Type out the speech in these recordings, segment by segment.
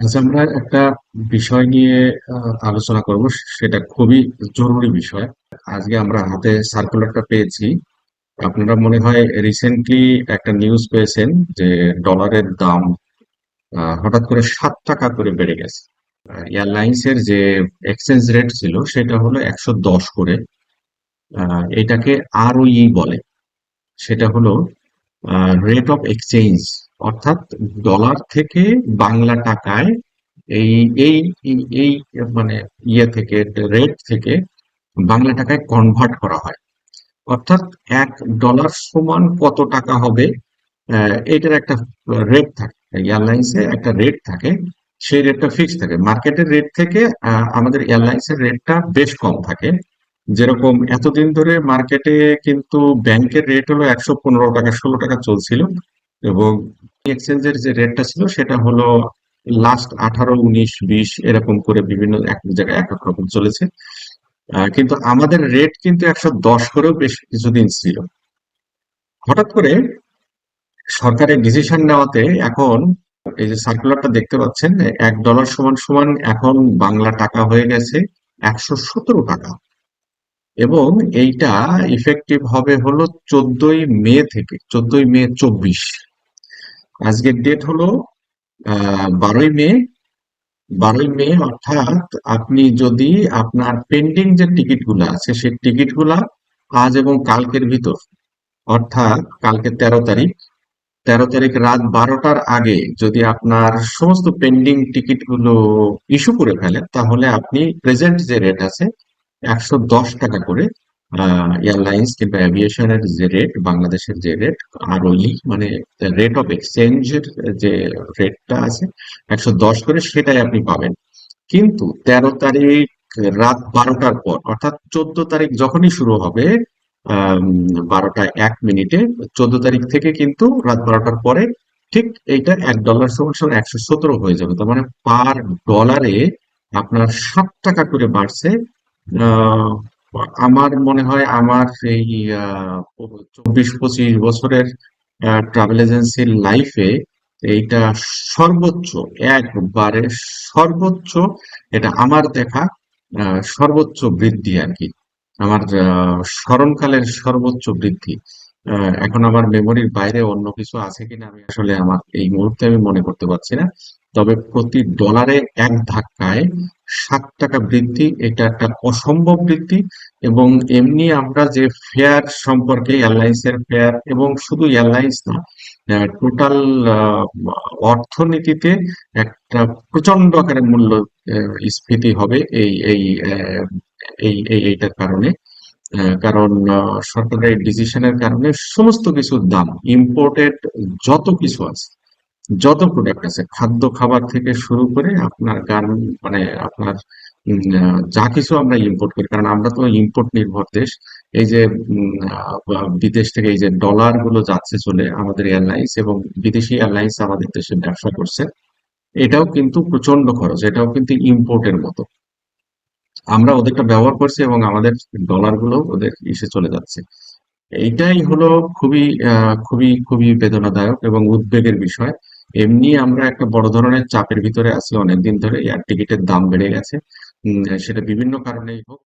আচ্ছা আমরা একটা বিষয় নিয়ে আলোচনা করব। সেটা খুবই জরুরি বিষয়। আজকে আমরা হাতে সার্কুলারটা পেয়েছি। আপনারা মনে হয় রিসেন্টলি একটা নিউজ পেয়েছেন যে ডলারের দাম হঠাৎ করে সাত টাকা করে বেড়ে গেছে। এয়ারলাইন্স এর যে এক্সচেঞ্জ রেট ছিল, সেটা হলো একশো দশ করে। এটাকে আরওই বলে। সেটা হলো রেট অফ এক্সচেঞ্জ অর্থাৎ ডলার থেকে বাংলা টাকায় এই এই এই মানে ইয়ে থেকে রেট থেকে বাংলা টাকায় কনভার্ট করা হয়। অর্থাৎ এক ডলার সমান কত টাকা হবে এটার একটা রেট থাকে। এয়ারলাইন্সে একটা রেট থাকে, সেই রেটটা ফিক্স থাকে। মার্কেটের রেট থেকে আমাদের এয়ারলাইন্সের রেটটা বেশ কম থাকে। যেরকম এতদিন ধরে মার্কেটে কিন্তু ব্যাংকের রেট হলো একশো পনেরো টাকা, ষোলো টাকা চলছিল এবং এক্সচেঞ্জের যে রেটটা ছিল, সেটা হলো লাস্ট আঠারো, উনিশ, বিশ, এরকম করে বিভিন্ন এক জায়গায় এক এক রকম চলেছে। কিন্তু আমাদের রেট কিন্তু একশো দশ করেও বেশ কিছুদিন ছিল। হঠাৎ করে সরকারের ডিসিশন নেওয়াতে এখন এই যে সার্কুলারটা দেখতে পাচ্ছেন, এক ডলার সমান সমান এখন বাংলা টাকা হয়ে গেছে একশো সতেরো টাকা। এবং এইটা ইফেক্টিভ হবে হলো চোদ্দই মে থেকে, চোদ্দই মে চব্বিশ। আজকের ডেট হলো বারোই মে। বারোই মে অর্থাৎ আপনি যদি আপনার পেন্ডিং যে টিকিটগুলা আছে, সেই টিকিটগুলা আজ এবং কালকের ভিতর, অর্থাৎ কালকে তেরো তারিখ তেরো তারিখ রাত বারোটার আগে যদি আপনার সমস্ত পেন্ডিং টিকিটগুলো ইস্যু করে ফেলেন, তাহলে আপনি প্রেজেন্ট যে রেট আছে, একশো দশ টাকা করে এয়ারলাইন্স কিংবা অ্যাভিয়েশনের যে রেট বাংলাদেশের যে রেট আর ওই মানে রেট অফ এক্সচেঞ্জের যে রেটটা আছে, একশো দশ করে সেটাই আপনি পাবেন। কিন্তু তেরো তারিখ রাত বারোটার পর, অর্থাৎ চোদ্দ তারিখ যখনই শুরু হবে বারোটা এক মিনিটে, চোদ্দ তারিখ থেকে কিন্তু রাত বারোটার পরে ঠিক এইটা এক ডলার সমান একশো সতেরো হয়ে যাবে। তার মানে পার ডলারে আপনার সাত টাকা করে বাড়ছে আমার মনে হয় আমার এই চব্বিশ পঁচিশ বছরের ট্রাভেল এজেন্সির লাইফে এইটা সর্বোচ্চ, একবারে সর্বোচ্চ, এটা আমার দেখা সর্বোচ্চ বৃদ্ধি আর কি। আমার স্মরণকালের সর্বোচ্চ বৃদ্ধি। এখন আমার মেমোরির বাইরে অন্য কিছু আছে কিনা আমি আসলে আমার এই মুহূর্তে আমি মনে করতে পারছি না। তবে প্রতি ডলারে এক ধাক্কায় সাত টাকা বৃদ্ধি, এটা একটা অসম্ভব বৃদ্ধি এবং এমনি আমরা যে ফেয়ার সম্পর্কে এয়ারলাইন্স এর ফেয়ার এবং শুধু এয়ারলাইন্স না টোটাল অর্থনীতিতে একটা প্রচণ্ড আকারে মূল্য স্ফীতি হবে এই এই এই এই, এইটার কারণে। কারণ সরকারের ডিসিশনের কারণে সমস্ত কিছুর দাম ইম্পোর্টেড যত কিছু আছে যত প্রোডাক্ট আছে, খাদ্য খাবার থেকে শুরু করে আপনার গান মানে আপনার যা কিছু আমরা ইম্পোর্ট করি, কারণ আমরা তো ইম্পোর্ট নির্ভর দেশ। এই যে বিদেশ থেকে এই যে ডলারগুলো যাচ্ছে চলে আমাদের এয়ারলাইন্স এবং বিদেশি এয়ারলাইন্স আমাদের দেশে ব্যবসা করছে, এটাও কিন্তু প্রচণ্ড খরচ, এটাও কিন্তু ইম্পোর্টের মতো। আমরা ওদেরটা ব্যবহার করছি এবং আমাদের ডলারগুলো ওদের ইসে চলে যাচ্ছে। এইটাই হলো খুবই খুবই খুবই বেদনাদায়ক এবং উদ্বেগের বিষয়। এমনি আমরা একটা বড় ধরনের চাপের ভিতরে আছি। অনেকদিন ধরে এয়ার টিকিটের দাম বেড়ে গেছে। সেটা বিভিন্ন কারণেই হোক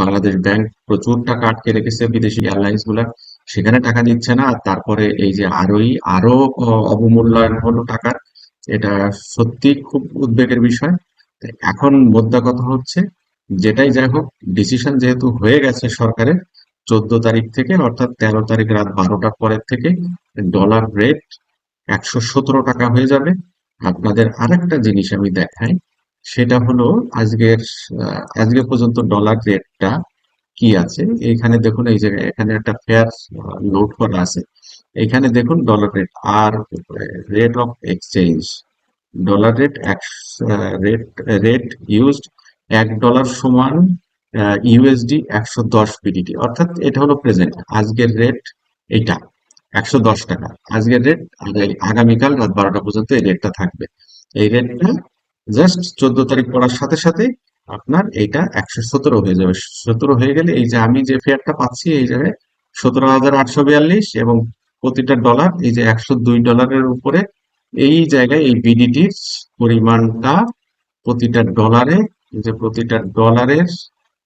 বাংলাদেশ ব্যাংক প্রচুর টাকা আটকে রেখেছে বিদেশি এয়ারলাইন্সগুলা। সেখানে টাকা দিচ্ছে না তারপরে এই যে আরোই, আরও অবমূল্যায়ন হলো টাকার, এটা সত্যি খুব উদ্বেগের বিষয়। এখন মোদ্দা কথা হচ্ছে, যেটাই যাই হোক ডিসিশন যেহেতু হয়ে গেছে সরকারের, চোদ্দ তারিখ থেকে, অর্থাৎ তেরো তারিখ রাত বারোটার পরের থেকে ডলার রেট একশো সতেরো টাকা হয়ে যাবে। আপনাদের আরেকটা জিনিস আমি দেখাই, সেটা হলো আজকের আজকে পর্যন্ত ডলার রেটটা কি আছে? এখানে দেখুন, এই জায়গায় এখানে একটা ফেয়ার লোড করা আছে। এখানে দেখুন dollar rate R rate of exchange dollar rate rate rate used এক ডলার সমান ইউএসডি একশো দশ পিডিটি অর্থাৎ এটা হলো প্রেজেন্ট আজকের রেট এটা। একশো দশ টাকা। আজকের রেট আগামীকাল রাত বারোটা পর্যন্ত এই রেটটা থাকবে। এই রেটটা জাস্ট চোদ্দ তারিখ পড়ার সাথে সাথে আপনার এইটা একশো সতেরো হয়ে যাবে। সতেরো হয়ে গেলে এই যে আমি যে ফেয়ারটা পাচ্ছি, এই জায়গায় সতেরো হাজার আটশো বিয়াল্লিশ এবং প্রতিটা ডলার এই যে একশো দুই ডলারের উপরে এই জায়গায় এই বিডিটির পরিমাণটা প্রতিটা ডলারে যে প্রতিটা ডলারের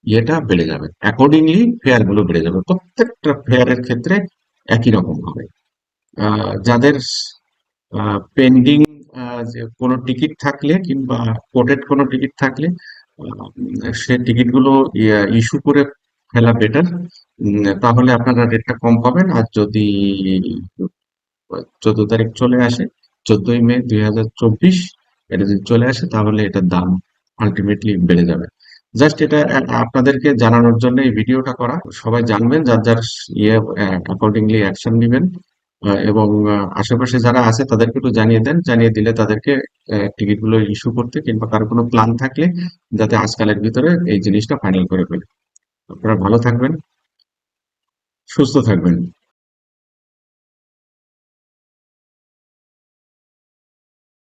ইয়েটা বেড়ে যাবে। অ্যাকর্ডিংলি ফেয়ারগুলো বেড়ে যাবে। প্রত্যেকটা ফেয়ারের ক্ষেত্রে একই রকম হবে। যাদের পেন্ডিং কোনো টিকিট থাকলে কিংবা কোটেড কোনো টিকিট থাকলে সে টিকিটগুলো ইস্যু করে ফেলা বেটার তাহলে আপনারা রেটটা কম পাবেন। আর যদি, চোদ্দ তারিখ চলে আসে, চোদ্দই মে দুই হাজার চব্বিশ, এটা যদি চলে আসে, তাহলে এটার দাম আলটিমেটলি বেড়ে যাবে। জাস্ট এটা আপনাদেরকে জানানোর জন্য এই ভিডিওটা করা। সবাই জানবেন, যার যার ইয়ে অ্যাকর্ডিংলি অ্যাকশন নেবেন। এবং আশেপাশে যারা আছে তাদেরকে একটু জানিয়ে দেন। জানিয়ে দিলে তাদেরকে টিকিটগুলো ইস্যু করতে কিংবা কারও কোনো প্ল্যান থাকলে যাতে আজকালের ভিতরে এই জিনিসটা ফাইনাল করে ফেলে। আপনারা ভালো থাকবেন, সুস্থ থাকবেন।